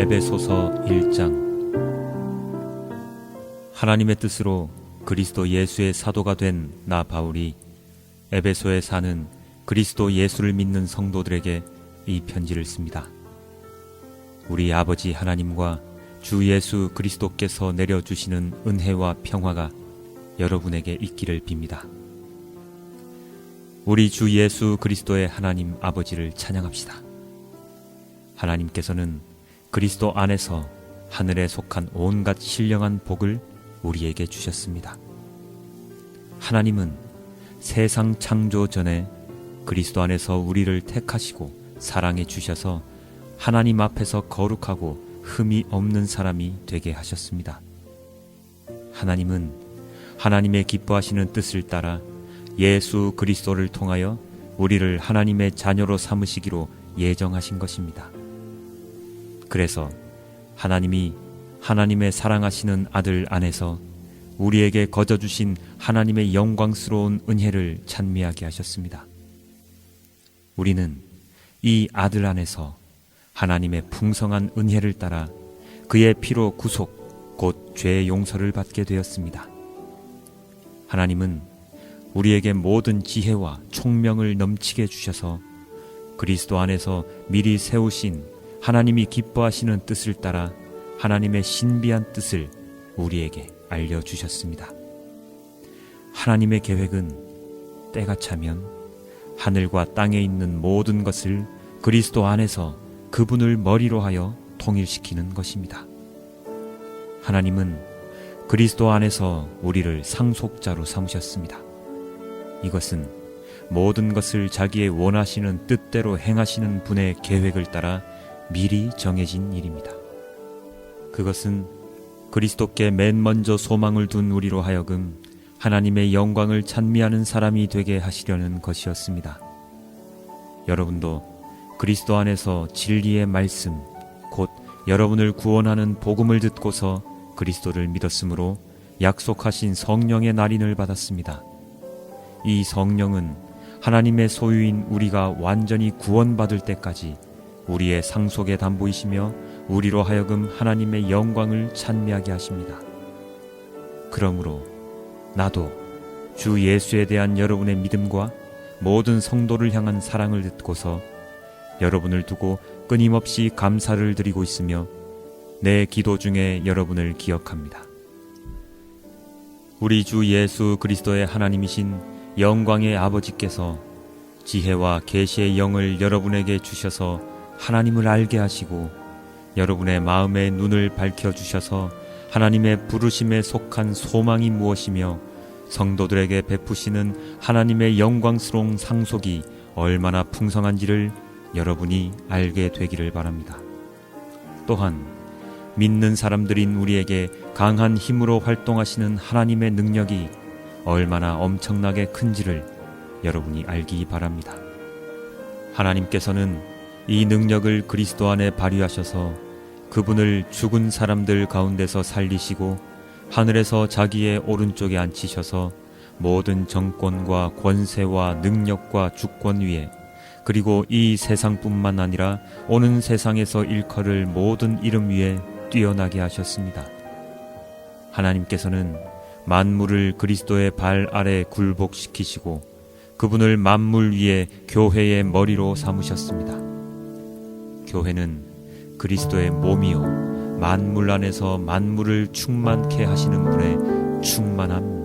에베소서 1장 하나님의 뜻으로 그리스도 예수의 사도가 된 나 바울이 에베소에 사는 그리스도 예수를 믿는 성도들에게 이 편지를 씁니다. 우리 아버지 하나님과 주 예수 그리스도께서 내려주시는 은혜와 평화가 여러분에게 있기를 빕니다. 우리 주 예수 그리스도의 하나님 아버지를 찬양합시다. 하나님께서는 그리스도 안에서 하늘에 속한 온갖 신령한 복을 우리에게 주셨습니다. 하나님은 세상 창조 전에 그리스도 안에서 우리를 택하시고 사랑해 주셔서 하나님 앞에서 거룩하고 흠이 없는 사람이 되게 하셨습니다. 하나님은 하나님의 기뻐하시는 뜻을 따라 예수 그리스도를 통하여 우리를 하나님의 자녀로 삼으시기로 예정하신 것입니다. 그래서 하나님이 하나님의 사랑하시는 아들 안에서 우리에게 거저 주신 하나님의 영광스러운 은혜를 찬미하게 하셨습니다. 우리는 이 아들 안에서 하나님의 풍성한 은혜를 따라 그의 피로 구속 곧 죄의 용서를 받게 되었습니다. 하나님은 우리에게 모든 지혜와 총명을 넘치게 주셔서 그리스도 안에서 미리 세우신 하나님이 기뻐하시는 뜻을 따라 하나님의 신비한 뜻을 우리에게 알려주셨습니다. 하나님의 계획은 때가 차면 하늘과 땅에 있는 모든 것을 그리스도 안에서 그분을 머리로 하여 통일시키는 것입니다. 하나님은 그리스도 안에서 우리를 상속자로 삼으셨습니다. 이것은 모든 것을 자기의 원하시는 뜻대로 행하시는 분의 계획을 따라 미리 정해진 일입니다. 그것은 그리스도께 맨 먼저 소망을 둔 우리로 하여금 하나님의 영광을 찬미하는 사람이 되게 하시려는 것이었습니다. 여러분도 그리스도 안에서 진리의 말씀, 곧 여러분을 구원하는 복음을 듣고서 그리스도를 믿었으므로 약속하신 성령의 날인을 받았습니다. 이 성령은 하나님의 소유인 우리가 완전히 구원받을 때까지 우리의 상속의 담보이시며 우리로 하여금 하나님의 영광을 찬미하게 하십니다. 그러므로 나도 주 예수에 대한 여러분의 믿음과 모든 성도를 향한 사랑을 듣고서 여러분을 두고 끊임없이 감사를 드리고 있으며 내 기도 중에 여러분을 기억합니다. 우리 주 예수 그리스도의 하나님이신 영광의 아버지께서 지혜와 계시의 영을 여러분에게 주셔서 하나님을 알게 하시고 여러분의 마음의 눈을 밝혀 주셔서 하나님의 부르심에 속한 소망이 무엇이며 성도들에게 베푸시는 하나님의 영광스러운 상속이 얼마나 풍성한지를 여러분이 알게 되기를 바랍니다. 또한 믿는 사람들인 우리에게 강한 힘으로 활동하시는 하나님의 능력이 얼마나 엄청나게 큰지를 여러분이 알기 바랍니다. 하나님께서는 이 능력을 그리스도 안에 발휘하셔서 그분을 죽은 사람들 가운데서 살리시고 하늘에서 자기의 오른쪽에 앉히셔서 모든 정권과 권세와 능력과 주권 위에 그리고 이 세상뿐만 아니라 오는 세상에서 일컬을 모든 이름 위에 뛰어나게 하셨습니다. 하나님께서는 만물을 그리스도의 발 아래 굴복시키시고 그분을 만물 위에 교회의 머리로 삼으셨습니다. 교회는 그리스도의 몸이요 만물 안에서 만물을 충만케 하시는 분의 충만한